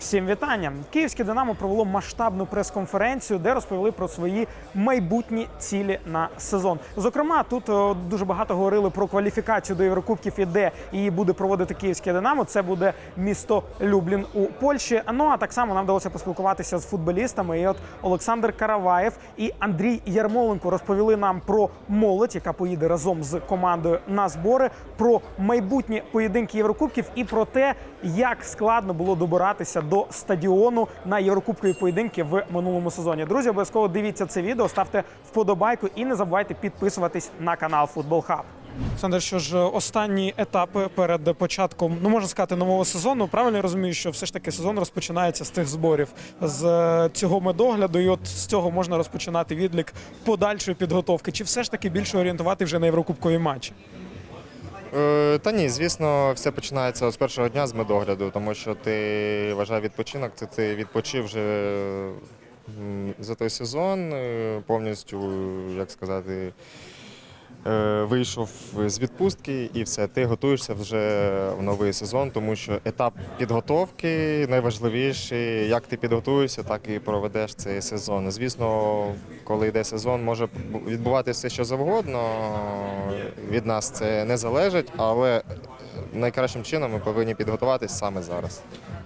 Всім вітання! Київське Динамо провело масштабну прес-конференцію, де розповіли про свої майбутні цілі на сезон. Зокрема, тут е, дуже багато говорили про кваліфікацію до Єврокубків і де її буде проводити Київське Динамо. Це буде місто Люблін у Польщі. Ну а так само нам вдалося поспілкуватися з футболістами. І от Олександр Караваєв і Андрій Ярмоленко розповіли нам про молодь, яка поїде разом з командою на збори, про майбутні поєдинки Єврокубків і про те, як складно було добиратися до стадіону на Єврокубкові поєдинки в минулому сезоні. Друзі, обов'язково дивіться це відео, ставте вподобайку і не забувайте підписуватись на канал Футбол Хаб. Олександр, що ж останні етапи перед початком, ну можна сказати, нового сезону. Правильно я розумію, що все ж таки сезон розпочинається з тих зборів, з е, цього медогляду, і от з цього можна розпочинати відлік подальшої підготовки. Чи все ж таки більше орієнтувати вже на єврокубкові матчі? Е, Та ні, звісно, все починається з першого дня з медогляду, тому що ти вважає відпочинок, це ти відпочив вже за той сезон, е, повністю, як сказати, вийшов з відпустки і все, ти готуєшся вже в новий сезон, тому що етап підготовки найважливіший. Як ти підготуєшся, так і проведеш цей сезон. Звісно, коли йде сезон, може відбуватися все, що завгодно. Від нас це не залежить, але найкращим чином ми повинні підготуватись саме зараз.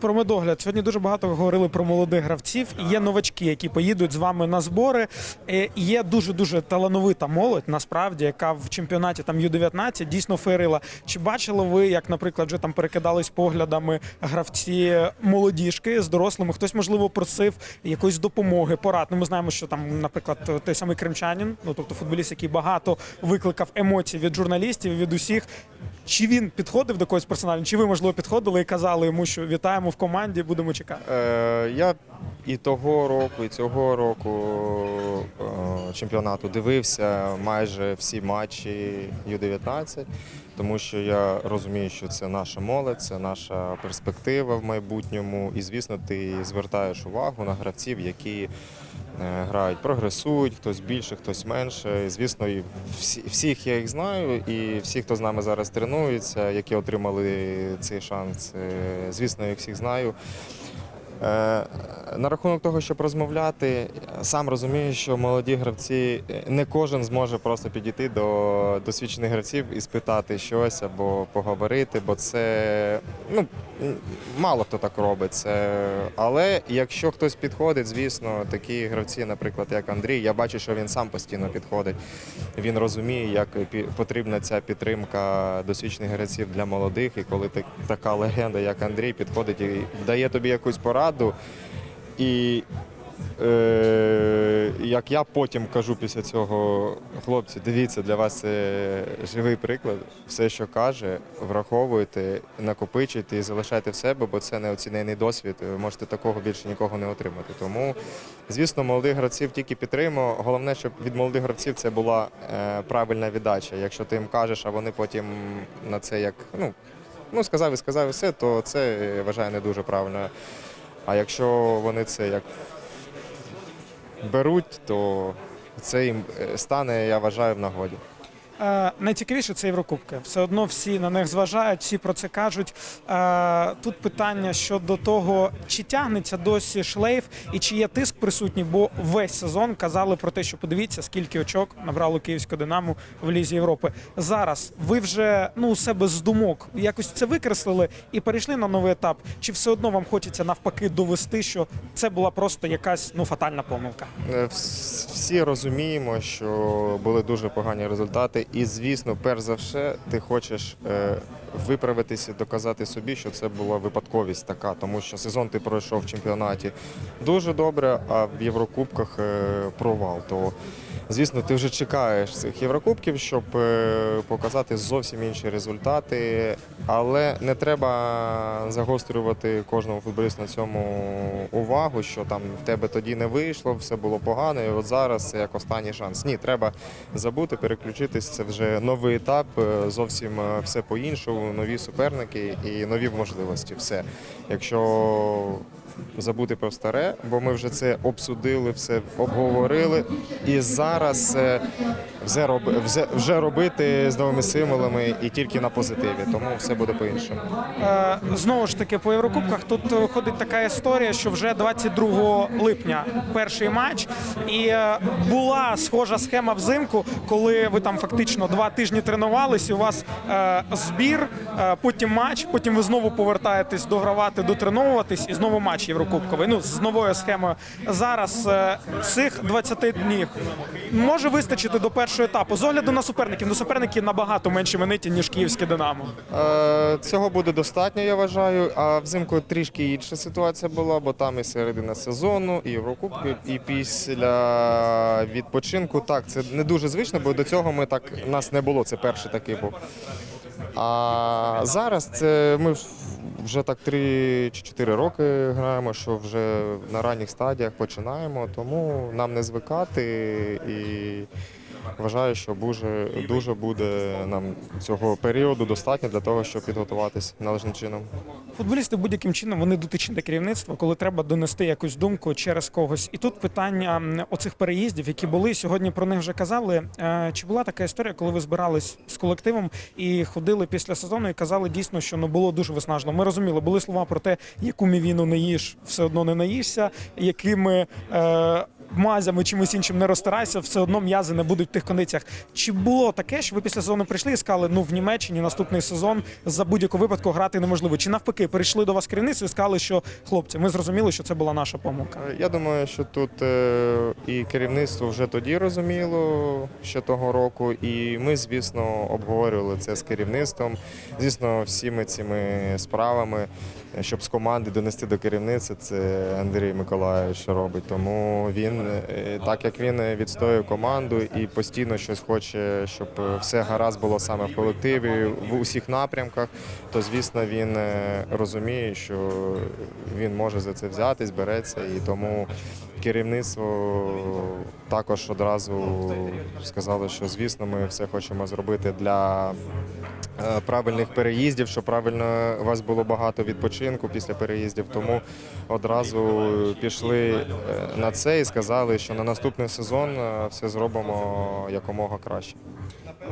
Про медогляд сьогодні дуже багато говорили про молодих гравців. Є новачки, які поїдуть з вами на збори. Е, Є дуже дуже талановита молодь, насправді, яка в чемпіонаті там Ю-19 дійсно феєрила. Чи бачили ви, як, наприклад, вже там перекидались поглядами гравці молодіжки з дорослими? Хтось можливо просив якоїсь допомоги, порад. Ну, ми знаємо, що там, наприклад, той самий кримчанин, ну тобто футболіст, який багато викликав емоцій від журналістів, від усіх. Чи він підходив до когось персонально? Чи ви можливо підходили і казали йому, що вітаємо в команді, будемо чекати? Е, я і того року, і цього року е, чемпіонату дивився майже всі матчі Ю-19, тому що я розумію, що це наша молодь, це наша перспектива в майбутньому. І, звісно, ти звертаєш увагу на гравців, які грають, прогресують, хтось більше, хтось менше. І, звісно, і всі, всіх я їх знаю, і всі, хто з нами зараз тренується, які отримали цей шанс, е, звісно, я їх всіх знаю. Е, На рахунок того, щоб розмовляти, сам розумію, що молоді гравці е, не кожен зможе просто підійти до досвідчених гравців і спитати щось або поговорити, бо це ну мало хто так робить. Це але якщо хтось підходить, звісно, такі гравці, наприклад, як Андрій, я бачу, що він сам постійно підходить. Він розуміє, як потрібна ця підтримка досвідчених гравців для молодих, і коли так- така легенда, як Андрій, підходить і дає тобі якусь пораду. І е, як я потім кажу після цього, хлопці, дивіться, для вас це живий приклад. Все, що каже, враховуйте, накопичуйте і залишайте в себе, бо це неоцінений досвід. Ви можете такого більше нікого не отримати. Тому, звісно, молодих гравців тільки підтримуємо. Головне, щоб від молодих гравців це була е, правильна віддача. Якщо ти їм кажеш, а вони потім на це як ну, ну сказав і сказав і все, то це я вважаю не дуже правильно. А якщо вони це як беруть, то це їм е, стане, я вважаю, в нагоді. Е, найцікавіше це Єврокубки. Все одно всі на них зважають, всі про це кажуть. Е, тут питання щодо того, чи тягнеться досі шлейф і чи є тиск присутній, бо весь сезон казали про те, що подивіться, скільки очок набрало Київське Динамо в Лізі Європи. Зараз ви вже ну у себе з думок якось це викреслили і перейшли на новий етап. Чи все одно вам хочеться навпаки довести, що це була просто якась ну фатальна помилка? Е, Всі розуміємо, що були дуже погані результати, і звісно, перш за все, ти хочеш е, виправитися, доказати собі, що це була випадковість така, тому що сезон ти пройшов в чемпіонаті дуже добре, а в Єврокубках е, провал. То звісно, ти вже чекаєш цих Єврокубків, щоб е, показати зовсім інші результати, але не треба загострювати кожному футболісту на цьому увагу, що там в тебе тоді не вийшло, все було погано, і от зараз це як останній шанс. Ні, треба забути, переключитись. Це вже новий етап, е, зовсім все по-іншому, нові суперники і нові можливості. Все. Якщо забути про старе, бо ми вже це обсудили, все обговорили. І зараз е, вже, роб, вже, робити з новими символами і тільки на позитиві. Тому все буде по-іншому. Е, Знову ж таки, по Єврокубках тут е, ходить така історія, що вже 22 липня перший матч, і е, була схожа схема взимку, коли ви там фактично два тижні тренувались, і у вас збір, потім матч, потім ви знову повертаєтесь догравати, дотреновуватись, і знову матч Єврокубковий. Ну з новою схемою. Зараз е, цих 20 днів може вистачити до першого етапу. З огляду на суперників, ну суперники набагато менш імениті, ніж київське Динамо. Е, Цього буде достатньо, я вважаю. А взимку трішки інша ситуація була, бо там і середина сезону, і Єврокубки, і після відпочинку. Так, це не дуже звично, бо до цього ми так нас не було. Це перший такий був. А зараз це ми вже так 3 чи 4 роки граємо, що вже на ранніх стадіях починаємо, тому нам не звикати і. Вважаю, що дуже, дуже буде нам цього періоду достатньо для того, щоб підготуватись належним чином. Футболісти будь-яким чином вони дотичні до керівництва, коли треба донести якусь думку через когось. І тут питання оцих переїздів, які були сьогодні. Про них вже казали. Е, Чи була така історія, коли ви збирались з колективом і ходили після сезону і казали дійсно, що ну було дуже виснажно. Ми розуміли, були слова про те, яку мівіну не їш, все одно не наїшся, якими. Е, Мазями чимось іншим не розтирайся, все одно м'язи не будуть в тих кондиціях. Чи було таке, що ви після сезону прийшли і сказали, ну в Німеччині наступний сезон за будь-якого випадку грати неможливо? Чи навпаки, прийшли до вас керівництво і сказали, що хлопці, ми зрозуміли, що це була наша помилка. Е, Я думаю, що тут е, і керівництво вже тоді розуміло ще того року, і ми, звісно, обговорювали це з керівництвом. Звісно, всіми цими справами, щоб з команди донести до керівництва, це Андрій Миколаївич робить. Тому він, е, так як він відстоює команду і постійно щось хоче, щоб все гаразд було саме в колективі в усіх напрямках, то звісно він е, розуміє, що він може за це взятись, береться, і тому керівництво також одразу сказало, що звісно ми все хочемо зробити для правильних переїздів, щоб правильно у вас було багато відпочинку після переїздів. Тому одразу пішли е, на це і сказали, що на наступний сезон е, все зробимо якомога краще.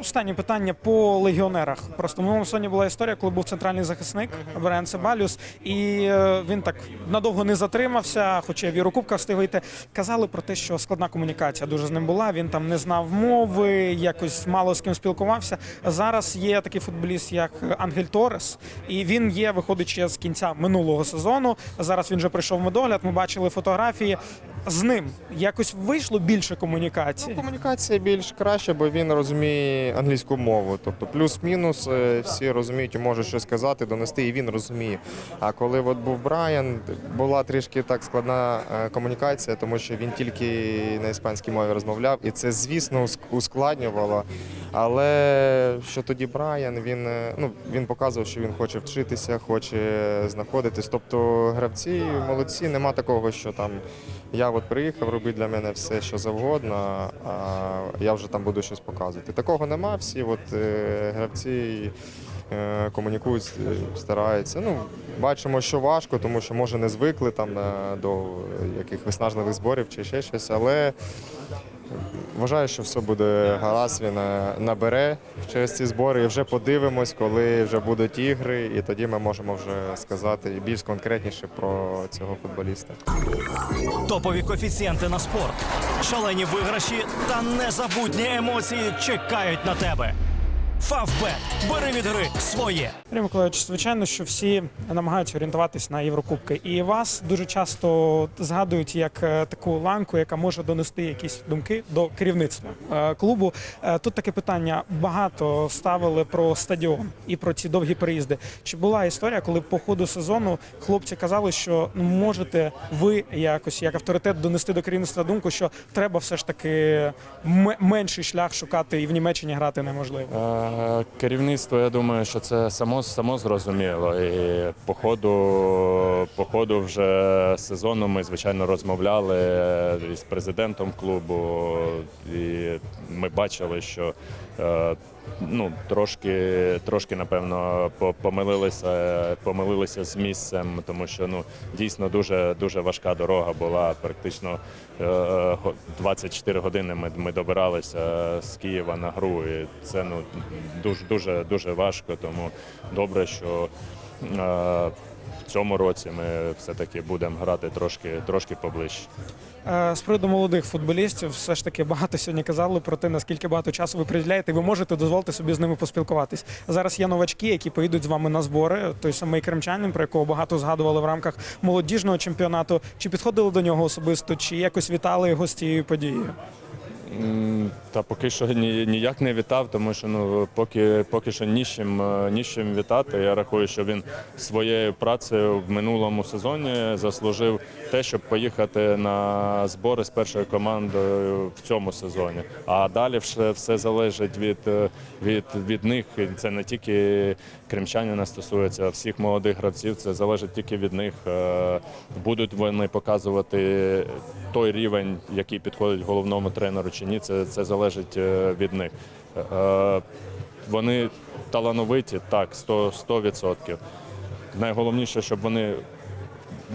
Останнє питання по легіонерах. Просто в минулому сезоні була історія, коли був центральний захисник Брайан Себалюс, і е, він так надовго не затримався, хоча в Єврокубках встиг вийти. Казали про те, що складна комунікація дуже з ним була. Він там не знав мови, якось мало з ким спілкувався. Зараз є такий футболіст, як Ангель Торес, і він є, виходить ще з кінця минулого сезону. Зараз він вже прийшов медогляд. Ми бачили фотографії. З ним якось вийшло більше комунікації. Комунікація більш краще, бо він розуміє англійську мову. Тобто плюс-мінус е, всі розуміють і можуть щось сказати, донести, і він розуміє. А коли от був Брайан, була трішки так складна е, комунікація, тому що він тільки на іспанській мові розмовляв, і це, звісно, ускладнювало. Але що тоді Брайан, він, е, ну, він показував, що він хоче вчитися, хоче знаходитись. Тобто гравці молодці, нема такого, що там я от приїхав, роби для мене все, що завгодно, а я вже там буду щось показувати. Такого нема, всі от, е, гравці е, комунікують, е, стараються. Ну, бачимо, що важко, тому що може не звикли там до яких виснажливих зборів чи ще щось, але вважаю, що все буде гаразд, він е, набере через ці збори і вже подивимось, коли вже будуть ігри, і тоді ми можемо вже сказати більш конкретніше про цього футболіста. Топові коефіцієнти на спорт, шалені виграші та незабутні емоції чекають на тебе. Фавбет. Бери від гри своє. Андрій Миколаївич, звичайно, що всі намагаються орієнтуватись на Єврокубки, і вас дуже часто згадують як е, таку ланку, яка може донести якісь думки до керівництва е, клубу. Е, Тут таке питання: багато ставили про стадіон і про ці довгі переїзди. Чи була історія, коли по ходу сезону хлопці казали, що ну можете ви якось як авторитет донести до керівництва думку, що треба все ж таки м- менший шлях шукати і в Німеччині грати неможливо. Керівництво, я думаю, що це само само зрозуміло. І по ходу, по ходу вже сезону ми, звичайно, розмовляли із президентом клубу, і ми бачили, що е, ну, трошки, трошки напевно, помилилися, помилилися з місцем, тому що ну, дійсно дуже, дуже важка дорога була. Практично е, 24 години ми, ми добиралися з Києва на гру. І це ну, дуже, дуже, дуже важко, тому добре, що е, в цьому році ми все-таки будемо грати трошки, трошки поближче. Е, З приводу молодих футболістів, все ж таки багато сьогодні казали про те, наскільки багато часу ви приділяєте, ви можете дозволити собі з ними поспілкуватись. Зараз є новачки, які поїдуть з вами на збори. Той самий кримчанин, про якого багато згадували в рамках молодіжного чемпіонату. Чи підходили до нього особисто, чи якось вітали його з цією подією? Та поки що ні, ніяк не вітав, тому що ну поки, поки що ні з чим, е, ні з чим вітати. Я рахую, що він своєю працею в минулому сезоні заслужив те, щоб поїхати на збори з першою командою в цьому сезоні. А далі все, все залежить від, е, від, від них. Це не тільки кримчанина стосується, а всіх молодих гравців. Це залежить тільки від них. Е, Будуть вони показувати той рівень, який підходить головному тренеру чи ні, це, це залежить е, від них. Е, Вони талановиті, так, 100%. 100%. Найголовніше, щоб вони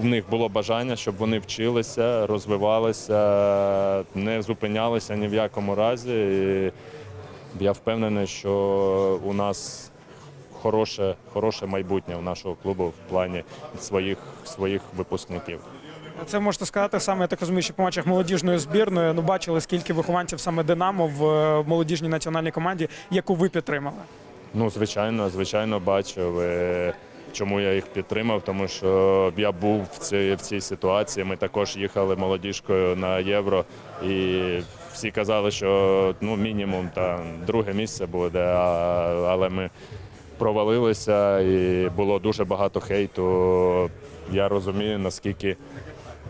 в них було бажання, щоб вони вчилися, розвивалися, не зупинялися ні в якому разі. І я впевнений, що у нас хороше, хороше майбутнє у нашого клубу в плані своїх, своїх випускників. Це можете сказати саме, я так розумію, що по матчах молодіжної збірної. Ну бачили, скільки вихованців саме Динамо в е, молодіжній національній команді, яку ви підтримали. Ну, звичайно, звичайно, бачив. Е, Чому я їх підтримав? Тому що я був в цій, в цій ситуації. Ми також їхали молодіжкою на євро, і всі казали, що ну мінімум там друге місце буде. А, але ми провалилися і було дуже багато хейту. Я розумію, наскільки,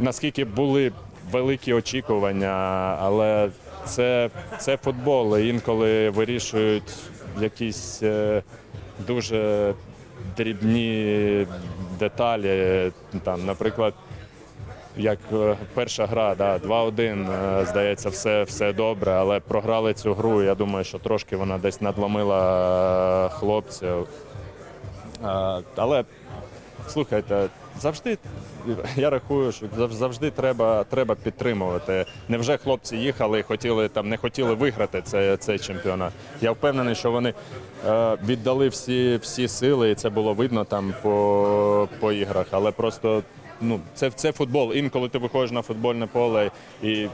наскільки були великі очікування, але це, це футбол. Інколи вирішують якісь е, дуже дрібні деталі. Там, наприклад, як е, перша гра, да, 2-1, е, здається, все, все добре, але програли цю гру. Я думаю, що трошки вона десь надломила хлопців. Але слухайте, завжди я рахую, що завжди треба, треба підтримувати. Невже хлопці їхали і хотіли там не хотіли виграти цей, цей чемпіонат? Я впевнений, що вони е, віддали всі, всі сили, і це було видно там по, по іграх. Але просто ну, це, це футбол. Інколи ти виходиш на футбольне поле і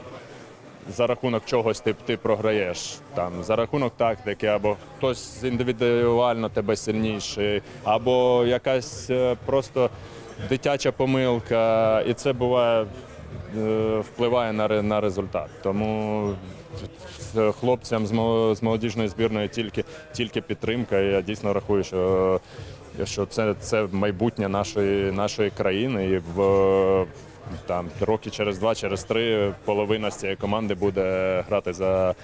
за рахунок чогось ти, ти програєш. Там, за рахунок тактики, або хтось індивідуально тебе сильніший, або якась е, просто дитяча помилка, і це буває е, впливає на, на результат. Тому хлопцям з молодіжної збірної тільки, тільки підтримка. Я дійсно рахую, що, що це, це майбутнє нашої, нашої країни. І в там роки через два, через три половина з цієї команди буде грати за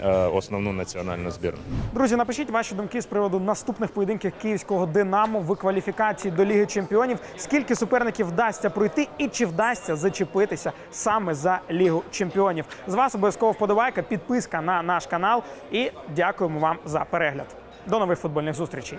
е, основну національну збірну. Друзі, напишіть ваші думки з приводу наступних поєдинків київського Динамо в кваліфікації до Ліги Чемпіонів. Скільки суперників вдасться пройти і чи вдасться зачепитися саме за Лігу Чемпіонів? З вас обов'язково вподобайка, підписка на наш канал і дякуємо вам за перегляд. До нових футбольних зустрічей.